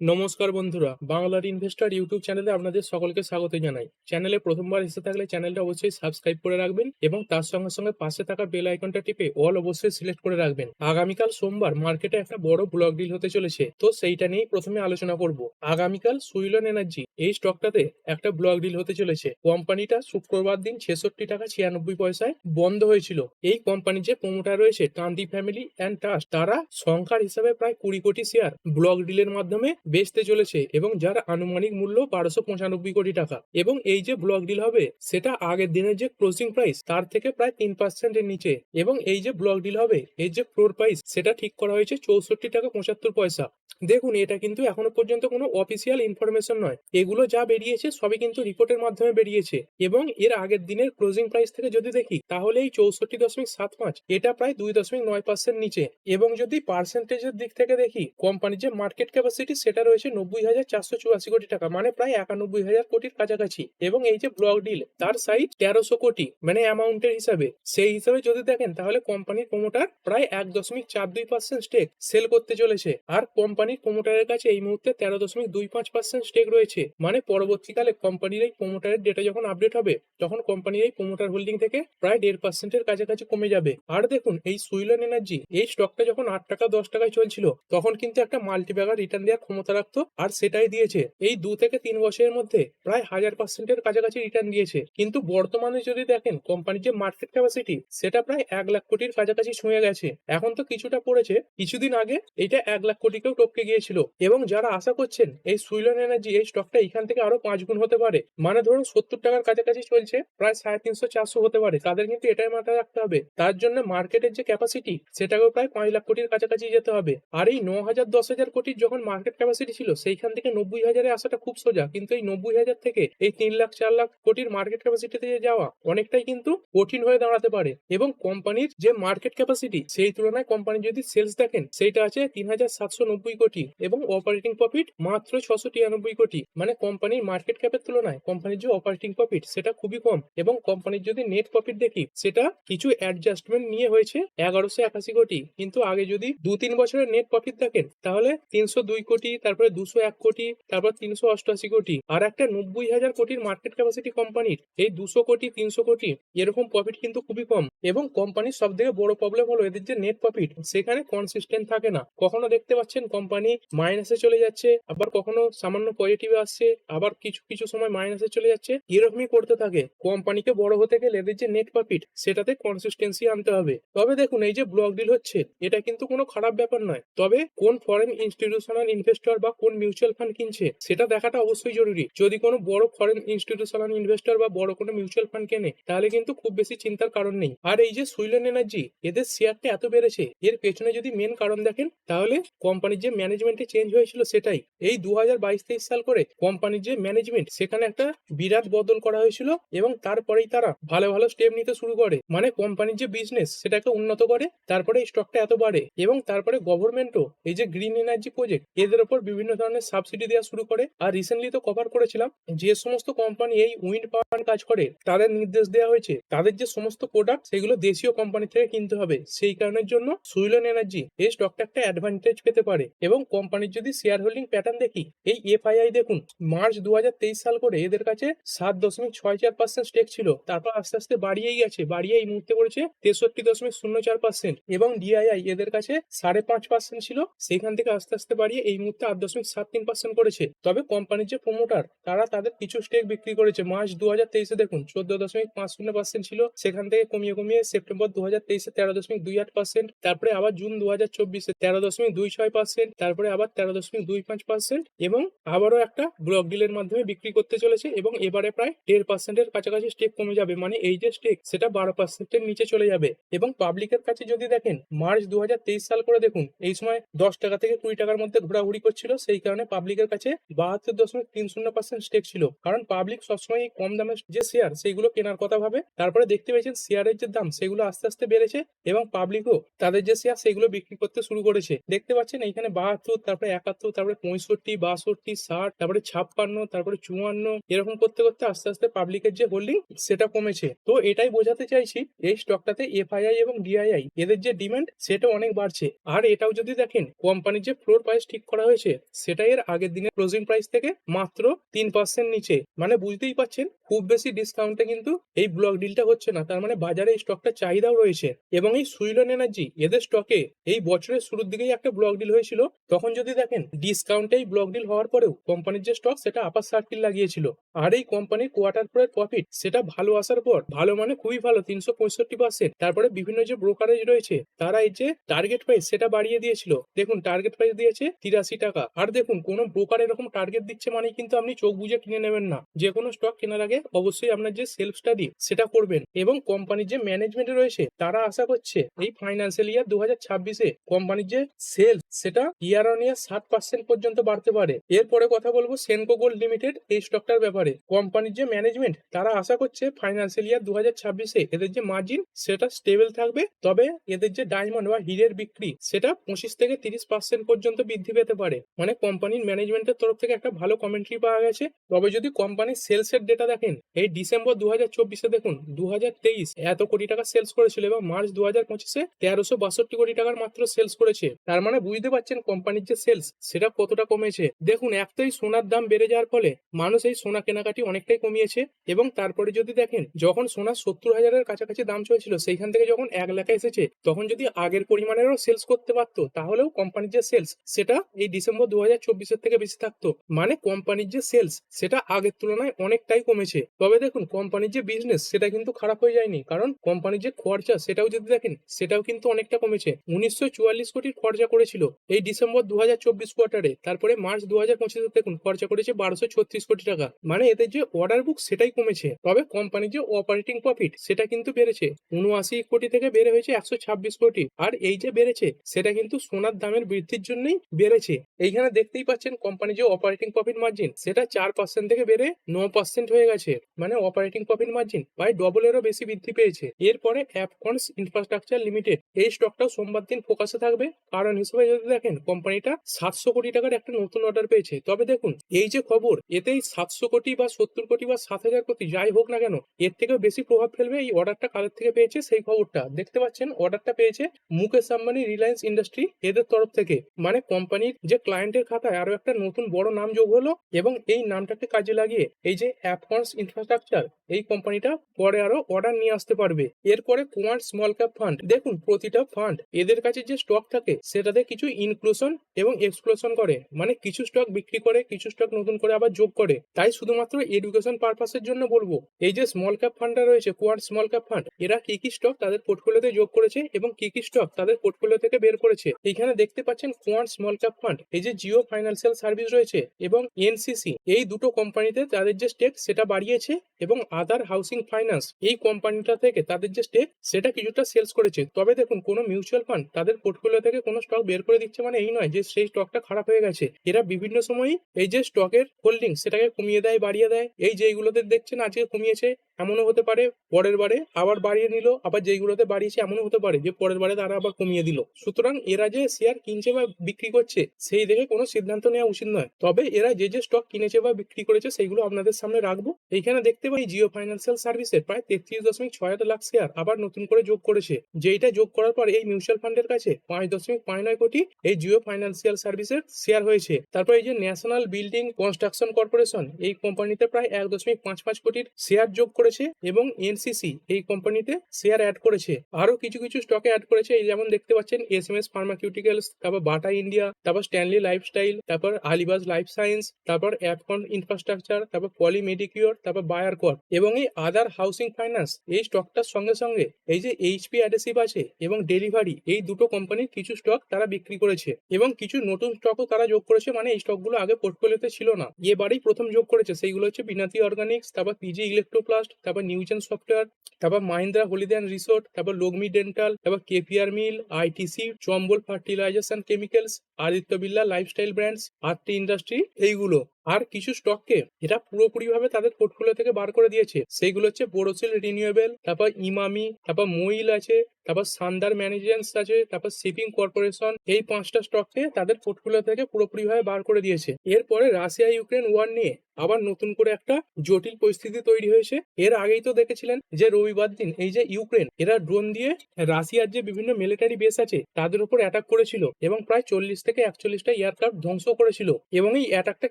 নমস্কার বন্ধুরা, বাংলার ইনভেস্টর ইউটিউব চ্যানেলে আপনাদের সকলকে স্বাগত জানাই। চ্যানেলে প্রথমবার এসে থাকলে চ্যানেলটা অবশ্যই সাবস্ক্রাইব করে রাখবেন এবং তার সঙ্গে সঙ্গে পাশে থাকা বেল আইকনটা টিপে অল অবশ্যই সিলেক্ট করে রাখবেন। আগামীকাল সোমবার মার্কেটে একটা বড় ব্লক ডিল হতে চলেছে, তো সেইটা নিয়েই প্রথমে আলোচনা করব। আগামীকাল সুইলন এনার্জি এই স্টকটাতে একটা ব্লক ডিল হতে চলেছে। কোম্পানিটা শুক্রবার দিন ছেষট্টি টাকা ছিয়ানব্বই পয়সায় বন্ধ হয়েছিল। এই কোম্পানির যে প্রমোটার রয়েছে কান্তি ফ্যামিলি অ্যান্ড ট্রাস্ট তারা সংখ্যার হিসাবে প্রায় কুড়ি কোটি শেয়ার ব্লক ডিলের মাধ্যমে বেচতে চলেছে এবং যার আনুমানিক মূল্য বারোশো পঁচানব্বই কোটি টাকা। এবং এই যে ব্লক ডিল হবে, সেটা আগের দিনের যে ক্লোজিং প্রাইস তার থেকে প্রায় তিন পার্সেন্টের নিচে। এবং এই যে ব্লক ডিল হবে, এর যে ফ্লোর প্রাইস সেটা ঠিক করা হয়েছে চৌষট্টি টাকা পঁচাত্তর পয়সা। দেখুন, এটা কিন্তু এখনও পর্যন্ত কোনো অফিসিয়াল ইনফরমেশন নয়। এগুলো যা বেরিয়েছে, সবই কিন্তু রিপোর্টের মাধ্যমে বেরিয়েছে। এবং এর আগের দিনের ক্লোজিং প্রাইস থেকে যদি দেখি, তাহলে এই চৌষট্টি দশমিক সাত পাঁচ, এটা প্রায় দুই দশমিক নয় পার্সেন্ট নিচে। এবং যদি পার্সেন্টেজের দিক থেকে দেখি কোম্পানির যে মার্কেট ক্যাপাসিটি সেটা রয়েছে নব্বই হাজার চারশো চুরাশি কোটি টাকা মানে প্রায় একানব্বই হাজার কোটির কাছাকাছি। এবং এই যে ব্লক ডিল তার সাইজ তেরোশো কোটি মানে অ্যামাউন্টের হিসাবে। সেই হিসাবে যদি দেখেন, তাহলে কোম্পানির প্রমোটার প্রায় এক দশমিক চার দুই পার্সেন্ট স্টেক সেল করতে চলেছে। আর কোম্পানির প্রমোটারের কাছে এই মুহূর্তে তেরো দশমিক দুই পাঁচ পার্সেন্ট স্টেক রয়েছে। মানে পরবর্তীকালে কোম্পানির এই প্রমোটারের ডেটা যখন আপডেট হবে, তখন কোম্পানির এই প্রমোটার হোল্ডিং থেকে প্রায় দেড় পার্সেন্টের কাছাকাছি কমে যাবে। আর দেখুন, এই সুইলন এনার্জি এই স্টকটা যখন আট টাকা দশ টাকায় চলছিল, তখন কিন্তু একটা মাল্টিব্যাগার রিটার্ন দেওয়ার ক্ষমতা রাখতো, আর সেটাই দিয়েছে। এই দু থেকে তিন বছরের মধ্যে প্রায় হাজার পার্সেন্টের কাছাকাছি রিটার্ন দিয়েছে। কিন্তু বর্তমানে যদি দেখেন কোম্পানির যে মার্কেট ক্যাপাসিটি সেটা প্রায় এক লাখ কোটির কাছাকাছি ছুঁয়ে গেছে। এখন তো কিছুটা পড়েছে। কিছুদিন আগে এটা এক লাখ কোটিকেও টপকে গিয়েছিল। এবং যারা আশা করছেন, এই সুইলন এনার্জি, এই স্টকটা এখান থেকে আরও পাঁচ গুণ হতে পারে মানে ধরুন সত্তর টাকার কাছাকাছি চলছে, প্রায় সাড়ে তিনশো, চারশো হতে পারে, তাদের কিন্তু এটাই মাথায় রাখতে হবে। তার জন্য মার্কেটের যে ক্যাপাসিটি সেটাকেও প্রায় পাঁচ লাখ কোটির কাছাকাছি যেতে হবে। আর এই ন হাজার, দশ হাজার কোটির যখন মার্কেট ক্যাপাসিটি ছিল, সেইখান থেকে নব্বই হাজারে আসাটা খুব সোজা। কিন্তু এই নব্বই হাজার থেকে এই তিন লাখ, চার লাখ কোটির মার্কেট ক্যাপাসিটিতে যাওয়া, অনেকটাই কিন্তু কঠিন হয়ে দাঁড়াতে পারে। এবং কোম্পানির যে মার্কেট ক্যাপাসিটি সেই তুলনায় কোম্পানি যদি সেলস দেখেন, সেইটা আছে তিন হাজার সাতশো নব্বই কোটি এবং অপারেটিং প্রফিট মাত্র ছশো তিরানব্বই কোটি। মানে কোম্পানির মার্কেট ক্যাপের তুলনায় কোম্পানির যে অপারেটিং প্রফিট সেটা খুবই কম। এবং কোম্পানির যদি নেট প্রফিট দেখি, সেটা কিছু অ্যাডজাস্টমেন্ট নিয়ে হয়েছে এগারোশো একাশি কোটি। কিন্তু আগে যদি দু তিন বছরের নেট প্রফিট দেখেন, তাহলে তিনশো দুই কোটি তারপরে দুশো এক কোটি, তারপর তিনশো অষ্টআশি কোটি, আর একটা নব্বই হাজার কোটির মার্কেট ক্যাপাসিটি কোম্পানির এই দুশো কোটি, তিনশো কোটি, এরকম প্রফিট কিন্তু খুবই কম। এবং কোম্পানির সব থেকে বড় প্রবলেম হলো এদের যে নেট প্রফিট সেখানে কনসিস্টেন্ট থাকে না। কখনো দেখতে পাচ্ছেন কোম্পানি মাইনাসে চলে যাচ্ছে, আবার কখনো সামান্য পজিটিভে আসছে, আবার কিছু কিছু সময় মাইনাসে চলে যাচ্ছে, এরকমই করতে থাকে। কোম্পানিকে বড় হতে গেলে এদের যে নেট প্রফিট সেটাতে কনসিস্টেন্সি আনতে হবে। তবে দেখুন, এই যে ব্লক ডিল হচ্ছে, এটা কিন্তু কোনো খারাপ ব্যাপার নয়। তবে কোন ফরেন ইনস্টিটিউশনাল ইনভেস্টর বা কোন মিউচুয়াল ফান্ড কিনছে, সেটা দেখাটা অবশ্যই জরুরি। যদি কোনো বড় ফরেন ইনস্টিটিউশনাল ইনভেস্টর বা বড় কোনো মিউচুয়াল ফান্ড কেনে, তাহলে কিন্তু খুব বেশি চিন্তার কারণ নেই। আর এই যে সুইলেন এনার্জি, এদের শেয়ারটা এত বেড়েছে, এর পেছনে যদি মেন কারণ দেখেন, তাহলে কোম্পানির যে ম্যানেজমেন্টে চেঞ্জ হয়েছিল সেটাই। এই দু হাজার বাইশ তেইশ সাল করে কোম্পানির যে ম্যানেজমেন্ট সেখানে একটা বিরাট বদল করা হয়েছিল এবং তারপরেই তারা ভালো ভালো স্টেপ নিতে শুরু করে। মানে কোম্পানির যে বিজনেস সেটাকে উন্নত করে, তারপরে স্টকটা এত বাড়ে এবং তারপরে গভর্নমেন্টও এই যে গ্রিন এনার্জি প্রজেক্ট এদের উপর বিভিন্ন ধরনের সাবসিডি দেওয়া শুরু করে। আর রিসেন্টলি তো কভার করেছিলাম যে সমস্ত কোম্পানি এই উইন্ড পাওয়ার কাজ করে, তাদের নির্দেশ দেওয়া হয়েছে, তাদের যে সমস্ত প্রোডাক্ট সেগুলো দেশীয় কোম্পানি থেকে কিনতে হবে। সেই কারণের জন্য সুইলন এনার্জি এই স্টকটা একটা অ্যাডভান্টেজ পেতে পারে। এবং কোম্পানির যদি শেয়ার হোল্ডিং প্যাটার্ন দেখি, এই এফআইআই দেখুন মার্চ দু হাজার তেইশ সাল করে এদের কাছে সাত দশমিক ছয় চার পার্সেন্ট স্টেক ছিল। তারপর আস্তে আস্তে বাড়িয়েই গেছে বাড়িয়ে এই মুহূর্তে করেছে তেষট্টি দশমিক শূন্য চার পার্সেন্ট এবং ডিআইআই এদের কাছে সাড়ে পাঁচ পার্সেন্ট ছিল। সেখান থেকে আস্তে আস্তে বাড়িয়ে এই মুহূর্তে আট দশমিক সাত তিন পার্সেন্ট করেছে। তবে কোম্পানির যে প্রমোটার তারা তাদের কিছু স্টেক বিক্রি করেছে। মার্চ দু হাজার তেইশে দেখুন চোদ্দ দশমিক পাঁচ শূন্য পার্সেন্ট ছিল। সেখান থেকে কমিয়ে কমিয়ে সেপ্টেম্বর দু হাজার তেইশে তেরো দশমিক দুই আট পার্সেন্ট তারপরে আবার জুন দু হাজার চব্বিশে তেরো দশমিক দুই ছয় পার্সেন্ট তারপরে আবার তেরো দশমিক দুই পাঁচ পার্সেন্ট এবং আবারও একটা ব্লক ডিলের মাধ্যমে বিক্রি করতে চলেছে এবং এবারে প্রায় দেড় পার্সেন্টের কাছাকাছি স্টেক কমে যাবে। মানে এই যে স্টেক সেটা বারো পার্সেন্টের নিচে চলে যাবে। এবং পাবলিকের কাছে যদি দেখেন, মার্চ দু হাজার তেইশ সাল করে দেখুন, এই সময় দশ টাকা থেকে কুড়ি টাকার মধ্যে ঘোরাঘুরি করছিল সেই কারণে পাবলিকের কাছে বাহাত্তর দশমিক তিন শূন্য পার্সেন্ট স্টেক ছিল। কারণ পাবলিক সবসময় কম দামের যে শেয়ার সেইগুলো কেনার কথা ভাবে। তারপরে দেখতে পেয়েছেন শেয়ারের যে দাম, সেগুলো আস্তে আস্তে বেড়েছে এবং পাবলিকও তাদের যে শেয়ার সেগুলো বিক্রি করতে শুরু করেছে। দেখতে পাচ্ছেন এইখানে বাহাত্তর, তারপরে একাত্তর, তারপরে পঁয়ষট্টি, বাষট্টি, ষাট, তারপরে ছাপ্পান্ন, তারপরে চুয়ান্ন, এরকম করতে করতে আস্তে আস্তে পাবলিকের যে হোল্ডিং সেটা কমেছে। তো এটাই বোঝাতে চাইছি, এই স্টকটাতে এফআইআই এবং ডিআইআই এদের যে ডিমান্ড সেটা অনেক বাড়ছে। আর এটাও যদি দেখেন কোম্পানির যে ফ্লোর প্রাইস ঠিক করা হয়েছে করেছে সেটা এর আগের দিনের ক্লোজিং প্রাইস থেকে মাত্র তিন পার্সেন্ট নিচে। মানে বুঝতেই পারছেন, খুব বেশি ডিসকাউন্টে কিন্তু এই ব্লক ডিলটা হচ্ছে না। তার মানে বাজারে এই স্টকটা চাহিদাও রয়েছে। এবং এই সুইলন এনার্জি এদের স্টকে এই বছরের শুরুর দিকেই একটা ব্লক ডিল হয়েছিল। তখন যদি দেখেন ডিসকাউন্টে এই ব্লক ডিল হওয়ার পরেও কোম্পানির যে স্টক সেটা আপার সার্কিল লাগিয়েছিল। আর এই কোম্পানির কোয়ার্টার পরের প্রফিট সেটা ভালো আসার পর, ভালো মানে খুবই ভালো, তিনশো পঁয়ষট্টি পার্সেন্ট তারপরে বিভিন্ন যে ব্রোকারেজ রয়েছে, তারা এই যে টার্গেট প্রাইস সেটা বাড়িয়ে দিয়েছিল। দেখুন টার্গেট প্রাইস দিয়েছে তিরাশি টাকা। আর দেখুন, কোন ব্রোকার এরকম টার্গেট দিচ্ছে মানে কিন্তু আপনি চোখ বুঝে কিনে নেবেন না। যে কোনো স্টক কেনার আগে অবশ্যই আপনার যে সেলফ স্টাডি সেটা করবেন। এবং কোম্পানির যে ম্যানেজমেন্ট রয়েছে, তারা আশা করছে এই ফাইন্যান্সিয়াল ইয়ার দু হাজার ছাব্বিশে কোম্পানির যে সেলস সেটা ইয়ার অন ইয়ার সাত পার্সেন্ট পর্যন্ত বাড়তে পারে। এরপরে কথা বলব সেনকো গোল্ড লিমিটেড এই স্টকটার ব্যাপারে। কোম্পানির যে ম্যানেজমেন্ট তারা আশা করছে ফাইন্যান্সিয়াল ইয়ার দু হাজার ছাব্বিশে এদের যে মার্জিন সেটা স্টেবল থাকবে। তবে এদের যে ডায়মন্ড বা হিরের বিক্রি, সেটা পঁচিশ থেকে তিরিশ পার্সেন্ট পর্যন্ত বৃদ্ধি পেতে পারে। মানে কোম্পানির ম্যানেজমেন্টের তরফ থেকে একটা ভালো কমেন্ট্রি পাওয়া গেছে। তবে যদি কোম্পানির সেলস এর ডেটা দেখেন, এই ডিসেম্বর দু হাজার চব্বিশে দেখুন দু হাজার তেইশ এত কোটি টাকা সেলস করেছিল এবং মার্চ দু হাজার পঁচিশে তেরোশো বাষট্টি কোটি টাকার মাত্র সেলস করেছে। তার মানে বুঝতে পারছেন কোম্পানির যে সেলস সেটা কতটা কমেছে। দেখুন, একটাই সোনার দাম বেড়ে যাওয়ার ফলে মানুষ এই সোনা কেনাকাটি অনেকটাই কমিয়েছে এবং তারপরে যদি দেখেন, যখন সোনা সত্তর হাজারের কাছাকাছি দাম চলছিল, সেইখান থেকে যখন এক লাখে এসেছে, তখন যদি আগের পরিমাণেরও সেলস করতে পারতো, তাহলেও কোম্পানির যে সেলস সেটা এই ডিসেম্বর দু হাজার চব্বিশের থেকে বেশি থাকতো। মানে কোম্পানির যে সেলস সেটা আগের তুলনায় অনেকটাই কমেছে। তবে দেখুন, কোম্পানির যে বিজনেস সেটা কিন্তু খারাপ হয়ে যায়নি। কারণ কোম্পানির যে খরচা, সেটাও যদি দেখেন, সেটাও কিন্তু অনেকটা কমেছে। উনিশশো চুয়াল্লিশ কোটির খরচা করেছিল এই ডিসেম্বর দু হাজার চব্বিশ কোয়ার্টারে তারপরে মার্চ দু হাজার পঁচিশে দেখুন, খরচা করেছে বারোশো ছত্রিশ কোটি টাকা। মানে এদের যে অর্ডার বুক সেটাই কমেছে। তবে কোম্পানির যে অপারেটিং প্রফিট সেটা কিন্তু বেড়েছে। উনআশি কোটি থেকে বেড়ে হয়েছে একশো ছাব্বিশ কোটি। আর এই যে বেড়েছে, সেটা কিন্তু সোনার দামের বৃদ্ধির জন্যই বেড়েছে। এইখানে দেখতেই পাচ্ছেন কোম্পানির যে অপারেটিং প্রফিট মার্জিন সেটা চার পার্সেন্ট থেকে বেড়ে ন পার্সেন্ট হয়ে গেছে। মানে অপারেটিং প্রফিট মার্জিন প্রায় ডবলেরও বেশি বৃদ্ধি পেয়েছে। এরপরে অ্যাপকনস ইনফ্রাস্ট্রাকচার লিমিটেড এই স্টকটাও সোমবার দিন ফোকাসে থাকবে। কারণ হিসেবে যদি দেখেন কোম্পানিটা সাতশো কোটি টাকার একটা নতুন অর্ডার পেয়েছে। তবে দেখুন, এই যে খবর, এতেই সাতশো কোটি বা সত্তর কোটি বা সাত হাজার কোটি যাই হোক না কেন, এর থেকেও বেশি প্রভাব ফেলবে এই অর্ডারটা কাদের থেকে পেয়েছে সেই খবরটা। দেখতে পাচ্ছেন অর্ডারটা পেয়েছে মুকেশ আম্বানি রিলায়েন্স ইন্ডাস্ট্রি এদের তরফ থেকে। মানে কোম্পানির যে ক্লায়েন্টের খাতায় আরও একটা নতুন বড় নাম যোগ হলো এবং এই নামটাকে কাজে লাগিয়ে এই যে অ্যাপকনস ইনফ্রাস্ট্রাকচার এই কোম্পানিটা পরে আরও অর্ডার নিয়ে আসতে পারবে। এরপরে কোয়ান্ট স্মল ক্যাপ ফান্ড দেখুন প্রতিটা ফান্ড এদের কাছে যে স্টক থাকে সেটাতে কিছু ইনক্লুশন এবং এক্সক্লুশন করে মানে কিছু স্টক বিক্রি করে, কিছু স্টক নতুন করে আবার যোগ করে। তাই শুধুমাত্র এডুকেশন পারপাসের জন্য বলব। এই যে স্মল ক্যাপ ফান্ডটা রয়েছে কোয়ান্ট স্মল ক্যাপ ফান্ড এরা কি কি স্টক তাদের পোর্টফোলিওতে যোগ করেছে এবং কি কি স্টক তাদের পোর্টফোলিও থেকে বের করেছে। এখানে দেখতে পাচ্ছেন কোয়ান্ট স্মল ক্যাপ ফান্ড এই যে জিও ফাইন্যান্সিয়াল সার্ভিস রয়েছে এবং এনসিসি, এই দুটো কোম্পানিতে তাদের যে স্টেক সেটা বাড়িয়েছে এবং আদার হাউসিং ফাইন্যান্স, এই কোম্পানিটা থেকে তাদের যে স্টেক সেটা কিছুটা সেলস করেছে। তবে দেখুন, কোনো মিউচুয়াল ফান্ড তাদের পোর্টফোলিও থেকে কোনো স্টক বের করে দিচ্ছে মানে এই নয় যে সেই স্টকটা খারাপ হয়ে গেছে। এরা বিভিন্ন সময়ই এই যে স্টকের হোল্ডিং সেটাকে কমিয়ে দেয়, বাড়িয়ে দেয়। এই যেইগুলোতে দেখছেন, আজকে কমিয়েছে। এমনও হতে পারে, পরের বারে আবার বাড়িয়ে নিল, আবার যেইগুলোতে বাড়িয়েছে এমনও হতে পারে যে পরের বারে তারা আবার কমিয়ে দিল। সুতরাং এরা যে শেয়ার কিনছে বা বিক্রি করছে, সেই দেখে কোনো সিদ্ধান্ত নেওয়া উচিত নয়। তবে এরা যে যে স্টক কিনেছে বা বিক্রি করেছে, সেইগুলো আপনাদের সামনে রাখব। এইখানে দেখতে পাই জিও ফাইন্যান্সিয়াল সার্ভিসের প্রায় তেত্রিশ দশমিক ছয় লাখ শেয়ার আবার নতুন করে যোগ করেছে। যেইটা যোগ করার পর এই মিউচুয়াল ফান্ডের কাছে পাঁচ দশমিক পাঁচ নয় কোটি এই জিও ফাইন্যান্সিয়াল সার্ভিসের শেয়ার হয়েছে। তারপর এই যে ন্যাশনাল বিল্ডিং কনস্ট্রাকশন কর্পোরেশন এই কোম্পানিতে প্রায় এক দশমিক পাঁচ পাঁচ কোটির শেয়ার যোগ করেছে এবং এনসিসি এই কোম্পানিতে শেয়ার অ্যাড করেছে। আরও কিছু কিছু স্টকে অ্যাড করেছে। এই যেমন দেখতে পাচ্ছেন এস এম এস ফার্মাকিউটিক্যালস তারপর বাটা ইন্ডিয়া তারপর স্ট্যানলি লাইফস্টাইল তারপর আলিবাজ লাইফ সায়েন্স তারপর অ্যাপকন ইনফ্রাস্ট্রাকচার তারপর পলি মেডিকিউর তারপর বায়ার কর এবং এই আদার হাউসিং ফাইন্যান্স এই স্টকটার সঙ্গে সঙ্গে এই যে এইচপি অ্যাডেসিভ আছে এবং ডেলিভারি এই দুটো কোম্পানির কিছু স্টক তারা বিক্রি করেছে এবং কিছু নতুন স্টকও তারা যোগ করেছে। মানে এই স্টকগুলো আগে পোর্টফোলিওতে ছিল না। এবারেই প্রথম যোগ করেছে। সেইগুলো হচ্ছে বিনাতি অর্গানিক্স তারপর পিজি ইলেকট্রোপ্লাস্ট তারপর নিউজেন সফটওয়্যার তারপর মাহিন্দ্রা অ্যান্ড রিসোর্ট তারপর লগমি ডেন্টাল তারপর KPR mill ITC Chambal fertilisers and chemicals Aditya Birla lifestyle brands RT industry এইগুলো। আর কিছু স্টককে এরা পুরোপুরিভাবে তাদের পোর্টফোলিও থেকে বার করে দিয়েছে। সেইগুলো হচ্ছে বোরোসিল রিনিউয়েবল তারপর ইমামি তারপর মোইল আছে, তারপর সান্দার ম্যানেজেন্স আছে, তারপর শিপিং কর্পোরেশন এই পাঁচটা স্টককে তাদের পোর্টফোলিও থেকে পুরোপুরিভাবে বার করে দিয়েছে। এরপরে রাশিয়া, ইউক্রেন ওয়ার নিয়ে আবার নতুন করে একটা জটিল পরিস্থিতি তৈরি হয়েছে। এর আগেই তো দেখেছিলেন যে রবিবার দিন এই যে ইউক্রেন, এরা ড্রোন দিয়ে রাশিয়ার যে বিভিন্ন মিলিটারি বেস আছে, তাদের উপর অ্যাটাক করেছিল এবং প্রায় চল্লিশ থেকে একচল্লিশটা এয়ারক্রাফট ধ্বংস করেছিল। এবং এই অ্যাটাকটা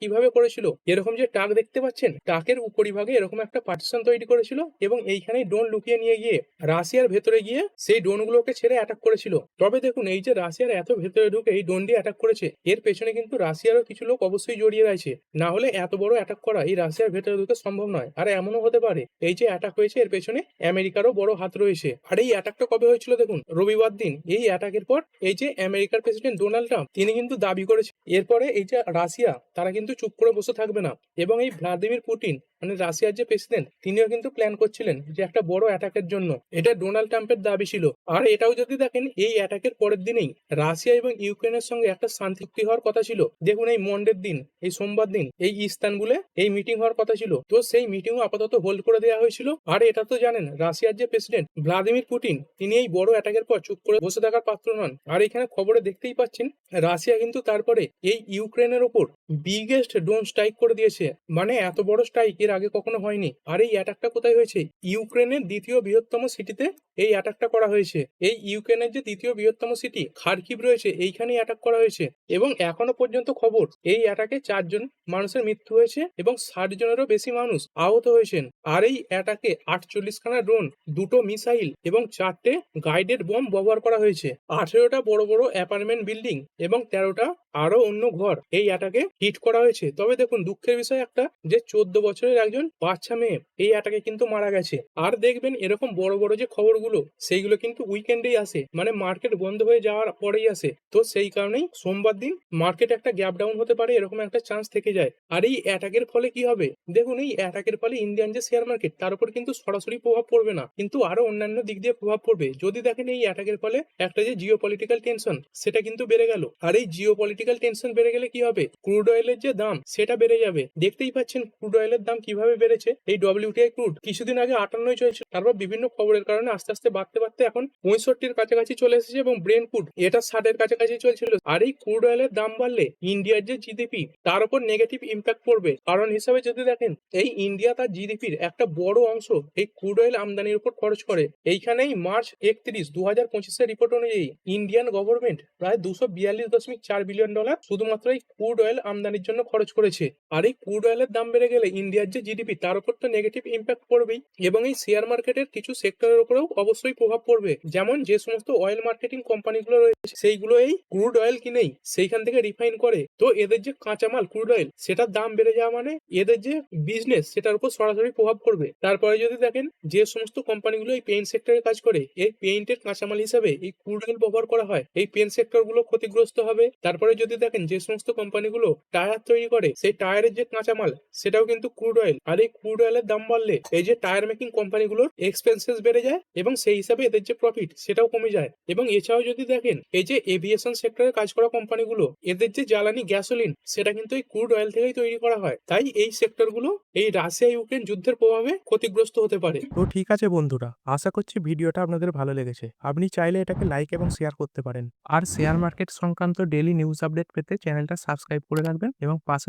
কীভাবে করেছিল। এরকম যে টাক দেখতে পাচ্ছেন, টাকের উপরিভাগে এরকম একটা পার্টিশন তৈরি করেছিল এবং এইখানেই ড্রোন লুকিয়ে নিয়ে গিয়ে রাশিয়ার ভেতরে গিয়ে সেই ড্রোনগুলোকে ছেড়ে অ্যাটাক করেছিল। তবে দেখুন, এই যে রাশিয়ার এত ভেতরে ঢুকে এই ড্রোন দিয়ে অ্যাটাক করেছে, এর পেছনে কিন্তু রাশিয়ারও কিছু লোক অবশ্যই জড়িয়ে রয়েছে। না হলে এত বড় অ্যাটাক করা এই রাশিয়ার ভেতরে ঢুকে সম্ভব নয়। আর এমনও হতে পারে, এই যে অ্যাটাক হয়েছে, এর পেছনে আমেরিকারও বড় হাত রয়েছে। আর এই অ্যাটাকটা কবে হয়েছিল দেখুন, রবিবার দিন। এই অ্যাটাকের পর এই যে আমেরিকার প্রেসিডেন্ট ডোনাল্ড ট্রাম্প তিনি কিন্তু দাবি করেছে, এরপরে এই যে রাশিয়া, তারা কিন্তু চুপ করে বসে থাকবে না। এবং এই ভ্লাদিমির পুতিন মানে রাশিয়ার যে প্রেসিডেন্ট তিনিও কিন্তু প্ল্যান করছিলেন যে একটা বড় অ্যাটাকের জন্য। এটা ডোনাল্ড ট্রাম্পের দাবি ছিল। আর এটাও যদি দেখেন, এই অ্যাটাকের পরের দিনেই রাশিয়া এবং ইউক্রেনের সঙ্গে একটা শান্তি চুক্তি হওয়ার কথা ছিল। দেখুন এই মন্ডের দিন, এই সোমবার দিন, এই ইস্তানবুলে এই মিটিং হওয়ার কথা ছিল। তো সেই মিটিংও আপাতত হোল্ড করে দেওয়া হয়েছিল। আর এটা তো জানেন, রাশিয়ার যে প্রেসিডেন্ট ভ্লাদিমির পুতিন তিনি এই বড় অ্যাটাকের পর চুপ করে বসে থাকার পাত্র নন। আর এখানে খবরে দেখতেই পাচ্ছেন, রাশিয়া কিন্তু তারপরে এই ইউক্রেনের ওপর বিগেস্ট ড্রোন স্ট্রাইক করে দিয়েছে। মানে এত বড় স্ট্রাইক এর আগে কখনো হয়নি। আর এই অ্যাটাকটা কোথায় হয়েছে? ইউক্রেনের দ্বিতীয় বৃহত্তম সিটিতে এই অ্যাটাকটা করা হয়েছে। এই ইউক্রেনের যে দ্বিতীয় বৃহত্তম সিটি খার্কিভ রয়েছে, এইখানেই অ্যাটাক করা হয়েছে। এবং এখনও পর্যন্ত খবর, এই অ্যাটাকে চারজন মানুষের মৃত্যু হয়েছে এবং ষাট জনেরও বেশি মানুষ আহত হয়েছেন। আর এই অ্যাটাকে আটচল্লিশ খানা ড্রোন দুটো মিসাইল এবং চারটে গাইডেড বম ব্যবহার করা হয়েছে। আঠেরোটা বড় বড় অ্যাপার্টমেন্ট বিল্ডিং এবং তেরোটা আরও অন্য ঘর এই অ্যাটাকে হিট করা হয়েছে। তবে দেখুন, দুঃখের বিষয় একটা যে, চোদ্দ বছরের একজন বাচ্চা মেয়ে, এই অ্যাটাকে কিন্তু মারা গেছে। আর দেখবেন, এরকম বড় বড় যে, খবরগুলো, সেইগুলো কিন্তু উইকেন্ডেই আসে। মানে মার্কেট বন্ধ হয়ে যাওয়ার পরেই আসে। তো সেই কারণেই সোমবার দিন মার্কেট একটা গ্যাপ ডাউন হতে পারে, এরকম একটা চান্স থেকে যায়। আর এই অ্যাটাকের ফলে কি হবে? দেখুন, এই অ্যাটাকের ফলে ইন্ডিয়ান যে শেয়ার মার্কেট তার উপর কিন্তু সরাসরি প্রভাব পড়বে না। কিন্তু আরও অন্যান্য দিক দিয়ে প্রভাব পড়বে। যদি দেখেন, এই অ্যাটাকের ফলে একটা যে জিও পলিটিক্যাল টেনশন সেটা কিন্তু বেড়ে গেল। আর এই জিও পলিটিক্যাল টেনশন বেড়ে গেলে কি হবে? ক্রুড অয়েলের যে, দাম সেটা বেড়ে যাবে। দেখতেই পাচ্ছেন ক্রুড অয়েলের দাম কীভাবে বেড়েছে? এই ডব্লিউটিআই ক্রুড কিছুদিন আগে আটান্নই চলছিল, তারপর বিভিন্ন খবরের কারণে আস্তে আস্তে বাড়তে বাড়তে এখন পঁয়ষট্টির কাছাকাছি চলে এসেছে এবং ব্রেন ক্রুড এটা ষাটের কাছাকাছি চলছিল। আর এই ক্রুড অয়েলের দাম বাড়লে ইন্ডিয়ার যে জিডিপি তার উপর নেগেটিভ ইম্প্যাক্ট পড়বে। কারণ হিসাবে যদি দেখেন, এই ইন্ডিয়া তার জিডিপির একটা বড় অংশ এই ক্রুড অয়েল আমদানির উপর খরচ করে। এইখানেই মার্চ একত্রিশ দু হাজার পঁচিশের রিপোর্ট অনুযায়ী ইন্ডিয়ান গভর্নমেন্ট প্রায় দুশো বিয়াল্লিশ দশমিক চার বিলিয়ন ডলার শুধুমাত্র এই ক্রুড অয়েল আমদানির জন্য খরচ করেছে আর এই ক্রুড অয়েলের দাম বেড়ে গেলে ইন্ডিয়ার যে জিডিপি তার উপর তো নেগেটিভ ইম্প্যাক্ট পড়বেই। এবং এই শেয়ার মার্কেটের কিছু সেক্টরের উপরেও অবশ্যই প্রভাব পড়বে। যেমন যে সমস্ত অয়েল মার্কেটিং কোম্পানিগুলো রয়েছে সেইগুলো এই ক্রুড অয়েল কিনেই সেইখান থেকে রিফাইন করে। তো এদের যে কাঁচামাল ক্রুড অয়েল সেটার দাম বেড়ে যাওয়া মানে এদের যে বিজনেস সেটার উপর সরাসরি প্রভাব পড়বে। তারপরে যদি দেখেন, যে সমস্ত কোম্পানিগুলো এই পেইন্ট সেক্টরে কাজ করে, এই পেইন্টের কাঁচামাল হিসাবে এই ক্রুড অয়েল ব্যবহার করা হয়। এই পেইন্ট সেক্টরগুলো ক্ষতিগ্রস্ত হবে। তারপরে যদি দেখেন, যে সমস্ত কোম্পানিগুলো টায়ার তৈরি করে সেই টায়ারের যে কাঁচামাল সেটাও কিন্তু ক্রুড অয়েল আর এই ক্রুড অয়েলের দাম বাড়লে এই যে টায়ার মেকিং কোম্পানিগুলোর এক্সপেন্সেস বেড়ে যায় এবং সেই হিসাবে এদের যে প্রফিট সেটাও কমে যায়। এবং এছাড়াও যদি দেখেন, এই যে এভিয়েশন সেক্টরে কাজ করা কোম্পানিগুলো, এদের যে জ্বালানি গ্যাসোলিন সেটা কিন্তু এই ক্রুড অয়েল থেকেই তৈরি করা হয়। তাই এই সেক্টরগুলো এই রাশিয়া ইউক্রেন যুদ্ধের প্রভাবে ক্ষতিগ্রস্ত হতে পারে। তো ঠিক আছে বন্ধুরা, আশা করছি ভিডিওটা আপনাদের ভালো লেগেছে। আপনি চাইলে এটাকে লাইক এবং শেয়ার করতে পারেন। আর শেয়ার মার্কেট সংক্রান্ত ডেলি নিউজ আপডেট পেতে চ্যানেলটা সাবস্ক্রাইব করে রাখবেন এবং পাশে